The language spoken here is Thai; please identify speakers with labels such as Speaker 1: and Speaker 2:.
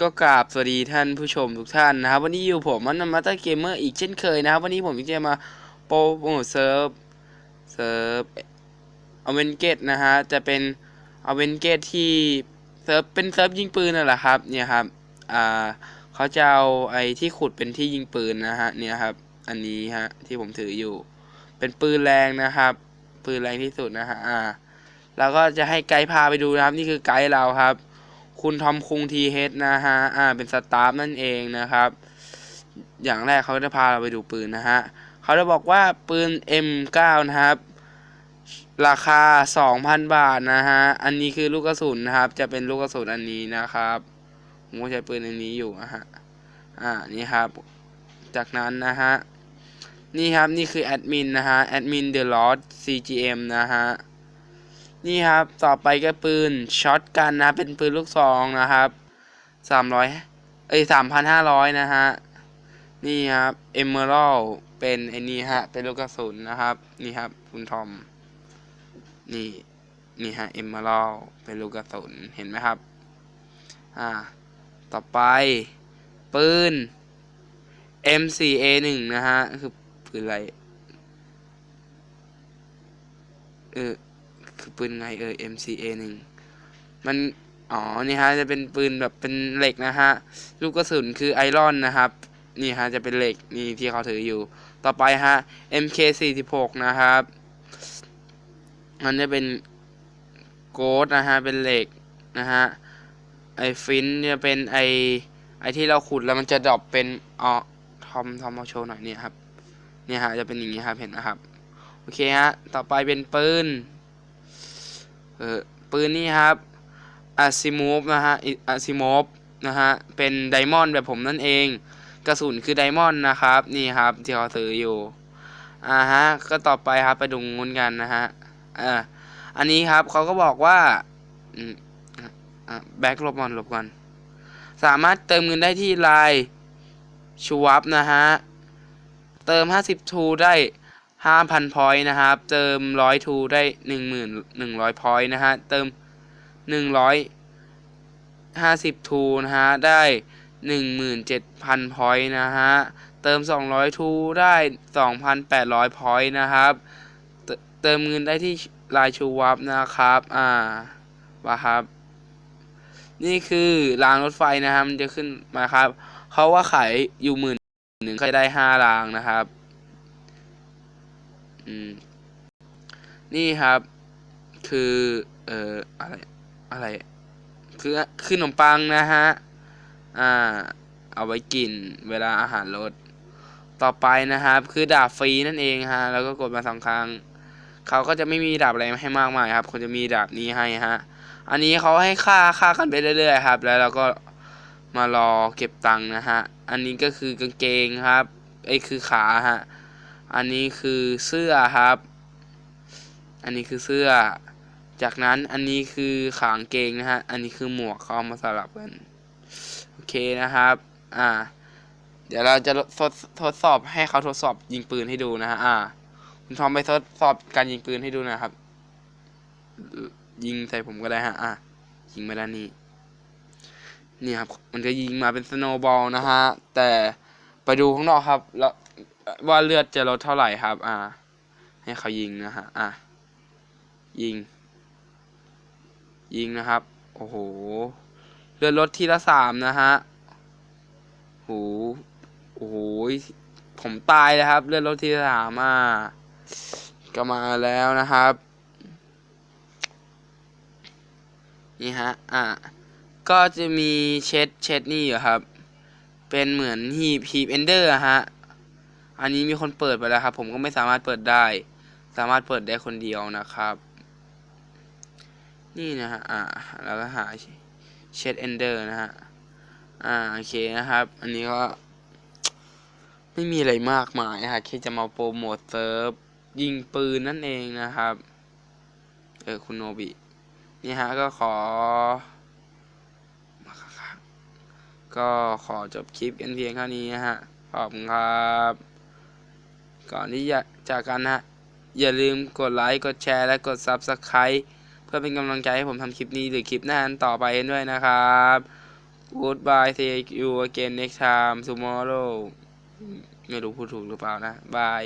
Speaker 1: ก็กราบสวัสดีท่านผู้ชมทุกท่านนะครับ วันนี้อยู่ผมมันมาตอร์เกมเมอร์อีกเช่นเคยนะครับ วันนี้ผมจะมาโปรโมทเซิร์ฟเซิร์ฟอเวนเกตนะฮะจะเป็นอเวนเกตที่เซิร์ฟเป็นเซิร์ฟยิงปืนน่ะแหละครับเนี่ยครับอ่าเขาจะเอาไอ้ที่ขุดเป็นที่ยิงปืนนะฮะเนี่ยครับ อันนี้ฮะที่ผมถืออยู่ เป็นปืนแรงนะครับ ปืนแรงที่สุดนะฮะอ่าแล้วก็จะให้ไกด์พาไปดูนะครับ นี่คือไกด์เราครับ คุณทอมคุงทีเฮดนะฮะ อ่า เป็นสตาฟนั่นเองนะครับ อย่างแรกเขาจะพาเราไปดูปืนนะฮะ เขาจะบอกว่าปืน M9 นะครับ ราคา 2,000 บาทนะฮะ อันนี้คือลูกกระสุนนะครับ จะเป็นลูกกระสุนอันนี้นะครับผมก็ใช้ปืนอันนี้อยู่นะฮะ อ่า นี่ครับ จากนั้นนะฮะ นี่ครับ นี่คือแอดมินนะฮะ แอดมินเดอะลอ CGM นะฮะ นี่ครับ ต่อไปก็ปืนช็อตกันนะ เป็นปืนลูกซองนะครับสามร้อยเอ้ยสามพันห้าร้อยนะฮะ นี่ครับเอเมอรัลเป็นไอ้นี่ฮะ เป็นลูกกระสุนนะครับ นี่ครับ คุณทอม นี่ นี่ฮะเอเมอรัลเป็นลูกกระสุน เห็นไหมครับ อ่า ต่อไป ปืน M4A1 นะฮะ คือปืนอะไร เออ คือปืนไงเออ MCA หนึ่งมัน อ๋อ นี่ฮะ จะเป็นปืนแบบเป็นเหล็กนะฮะ ลูกกระสุนคือไอรอนนะครับ นี่ฮะ จะเป็นเหล็กนี่ที่เขาถืออยู่ ต่อไปฮะ MK 46 นะครับ มันจะเป็นโกดนะฮะ เป็นเหล็กนะฮะ ไอฟินจะเป็นไอไอที่เราขุดแล้วมันจะดรอปเป็นอ๋อทอมทอมมาโชว์หน่อยเนี่ยครับ เนี่ยฮะ จะเป็นอย่างนี้ครับ เห็นนะครับ โอเคฮะ ต่อไปเป็นปืน เออปืนนี่ครับอาซิมูฟนะฮะอาซิมูฟนะฮะ เป็นไดมอนด์แบบผมนั่นเอง กระสุนคือไดมอนด์นะครับ นี่ครับที่เขาซื้ออยู่ อ่าฮะ ก็ต่อไปครับไปดูงุนกันนะฮะอ่าอันนี้ครับเขาก็บอกว่าแบ็คลบก่อนลบก่อน สามารถเติมเงินได้ที่ไลน์ชูวับนะฮะ เติม 50ทูได้ ห้าพันพอยต์นะครับ เติมร้อยทูได้หนึ่งหมื่นหนึ่งร้อยพอยต์นะฮะ เติมหนึ่งร้อยห้าสิบทูนะฮะ ได้หนึ่งหมื่นเจ็ดพันพอยต์นะฮะ เติมสองร้อยทูได้สองพันแปดร้อยพอยต์นะครับ เติมเงินได้ที่ลายชูวับนะครับ อ่าว่าครับ นี่คือรางรถไฟนะครับ มันจะขึ้นมาครับ เขาว่าขายอยู่หมื่นหนึ่งก็จะได้ห้ารางนะครับ อืม นี่ครับ คือ เอ่อ อะไร อะไร คือ คือขนมปังนะฮะ อ่า เอาไว้กินเวลาอาหารลด ต่อไปนะครับ คือดาบฟรีนั่นเองฮะ แล้วก็กดมาสองครั้ง เขาก็จะไม่มีดาบอะไรให้มากมายครับเขาจะมีดาบนี้ให้ฮะ อันนี้เขาให้ค่าค่ากันไปเรื่อยๆครับ แล้วเราก็มารอเก็บตังค์นะฮะ อันนี้ก็คือกางเกงครับ ไอ้คือขาฮะ อันนี้คือเสื้อครับ อันนี้คือเสื้อ จากนั้นอันนี้คือขางเกงนะฮะ อันนี้คือหมวกเขามาสลับกัน โอเคนะครับ อ่า เดี๋ยวเราจะทดทดสอบให้เขาทดสอบยิงปืนให้ดูนะฮะ อ่า คุณทอมไปทดสอบการยิงปืนให้ดูนะครับ ยิงใส่ผมก็ได้ฮะ อะยิงมาด้านนี้ นี่ครับ มันจะยิงมาเป็นสโนว์บอลนะฮะ แต่ ไปดูข้างนอกครับ แล้วว่าเลือดจะลดเท่าไหร่ครับ อ่า ให้เขายิงนะฮะ อะ ยิง ยิงนะครับ โอ้โห เลือดลดทีละสามนะฮะโหโอ้โห ผมตายแล้วครับ เลือดลดทีละสามอะก็มาแล้วนะครับ นี่ฮะ อะ ก็จะมีเช็ดเช็ดนี่อยู่ครับ เป็นเหมือนฮีบฮีบเอนเดอร์ฮะ อันนี้มีคนเปิดไปแล้วครับ ผมก็ไม่สามารถเปิดได้ สามารถเปิดได้คนเดียวนะครับ นี่นะฮะ อ่า แล้วก็หาเช็ดเอนเดอร์นะฮะ อ่า โอเคนะครับ อันนี้ก็ ไม่มีอะไรมากมายนะฮะแค่จะมาโปรโมทเซิร์ฟยิงปืนนั่นเองนะครับ เออ คุณโนบิ นี่ฮะ ก็ขอ ก็ขอจบคลิปกันเพียงเท่านี้นะฮะ ขอบคุณครับ ก่อนที่จะจากกันฮะ อย่าลืมกดไลค์ กดแชร์ และกด Subscribe เพื่อเป็นกำลังใจให้ผมทำคลิปนี้หรือคลิปหน้าต่อไปด้วยนะครับ goodbye see you again next time tomorrow ไม่รู้พูดถูกหรือเปล่านะ บาย